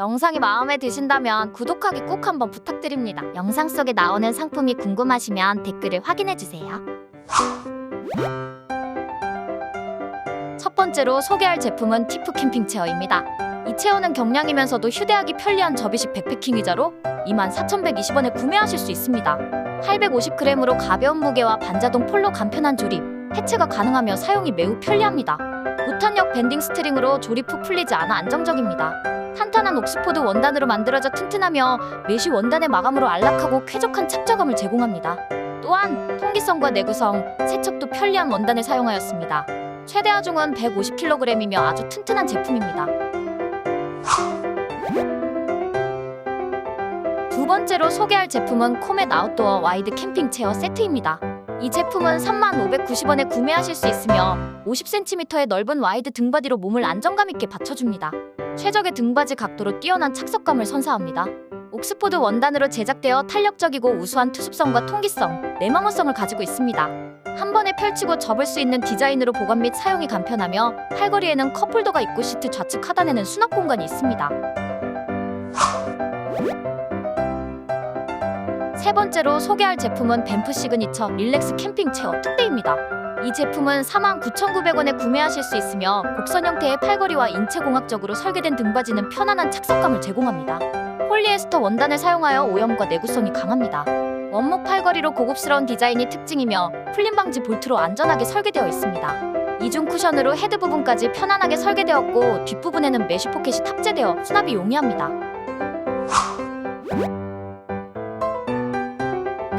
영상이 마음에 드신다면 구독하기 꼭 한번 부탁드립니다. 영상 속에 나오는 상품이 궁금하시면 댓글을 확인해주세요. 첫 번째로 소개할 제품은 티프 캠핑 체어입니다. 이 체어는 경량이면서도 휴대하기 편리한 접이식 백패킹 의자로 24,120원에 구매하실 수 있습니다. 850g으로 가벼운 무게와 반자동 폴로 간편한 조립, 해체가 가능하며 사용이 매우 편리합니다. 고탄력 밴딩 스트링으로 조립 후 풀리지 않아 안정적입니다. 탄탄한 옥스포드 원단으로 만들어져 튼튼하며 메쉬 원단의 마감으로 안락하고 쾌적한 착자감을 제공합니다. 또한 통기성과 내구성, 세척도 편리한 원단을 사용하였습니다. 최대 하중은 150kg이며 아주 튼튼한 제품입니다. 두 번째로 소개할 제품은 코멧 아웃도어 와이드 캠핑 체어 세트입니다. 이 제품은 3590원에 구매하실 수 있으며 50cm의 넓은 와이드 등받이로 몸을 안정감 있게 받쳐줍니다. 최적의 등받이 각도로 뛰어난 착석감을 선사합니다. 옥스포드 원단으로 제작되어 탄력적이고 우수한 투습성과 통기성, 내마모성을 가지고 있습니다. 한 번에 펼치고 접을 수 있는 디자인으로 보관 및 사용이 간편하며 팔걸이에는 컵홀더가 있고 시트 좌측 하단에는 수납 공간이 있습니다. 세 번째로 소개할 제품은 뱀프 시그니처 릴렉스 캠핑 체어 특대입니다. 이 제품은 49,900원에 구매하실 수 있으며 곡선 형태의 팔걸이와 인체공학적으로 설계된 등받이는 편안한 착석감을 제공합니다. 폴리에스터 원단을 사용하여 오염과 내구성이 강합니다. 원목 팔걸이로 고급스러운 디자인이 특징이며 풀림 방지 볼트로 안전하게 설계되어 있습니다. 이중 쿠션으로 헤드 부분까지 편안하게 설계되었고 뒷부분에는 메쉬 포켓이 탑재되어 수납이 용이합니다.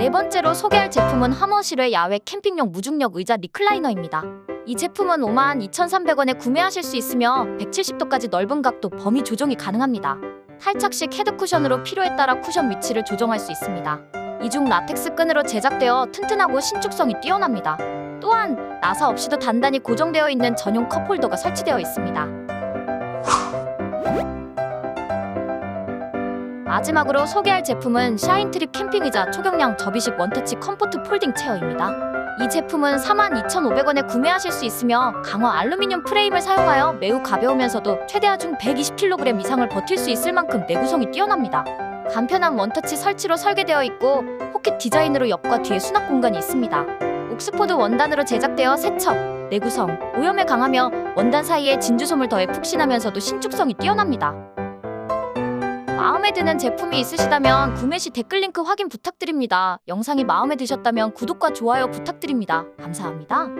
네 번째로 소개할 제품은 하머실의 야외 캠핑용 무중력 의자 리클라이너입니다. 이 제품은 52,300원에 구매하실 수 있으며 170도까지 넓은 각도 범위 조정이 가능합니다. 탈착식 헤드 쿠션으로 필요에 따라 쿠션 위치를 조정할 수 있습니다. 이중 라텍스 끈으로 제작되어 튼튼하고 신축성이 뛰어납니다. 또한 나사 없이도 단단히 고정되어 있는 전용 컵홀더가 설치되어 있습니다. 마지막으로 소개할 제품은 샤인트립 캠핑 의자 초경량 접이식 원터치 컴포트 폴딩 체어입니다. 이 제품은 42,500원에 구매하실 수 있으며 강화 알루미늄 프레임을 사용하여 매우 가벼우면서도 최대 하중 120kg 이상을 버틸 수 있을 만큼 내구성이 뛰어납니다. 간편한 원터치 설치로 설계되어 있고 포켓 디자인으로 옆과 뒤에 수납 공간이 있습니다. 옥스포드 원단으로 제작되어 세척, 내구성, 오염에 강하며 원단 사이에 진주솜을 더해 푹신하면서도 신축성이 뛰어납니다. 마음에 드는 제품이 있으시다면 구매 시 댓글 링크 확인 부탁드립니다. 영상이 마음에 드셨다면 구독과 좋아요 부탁드립니다. 감사합니다.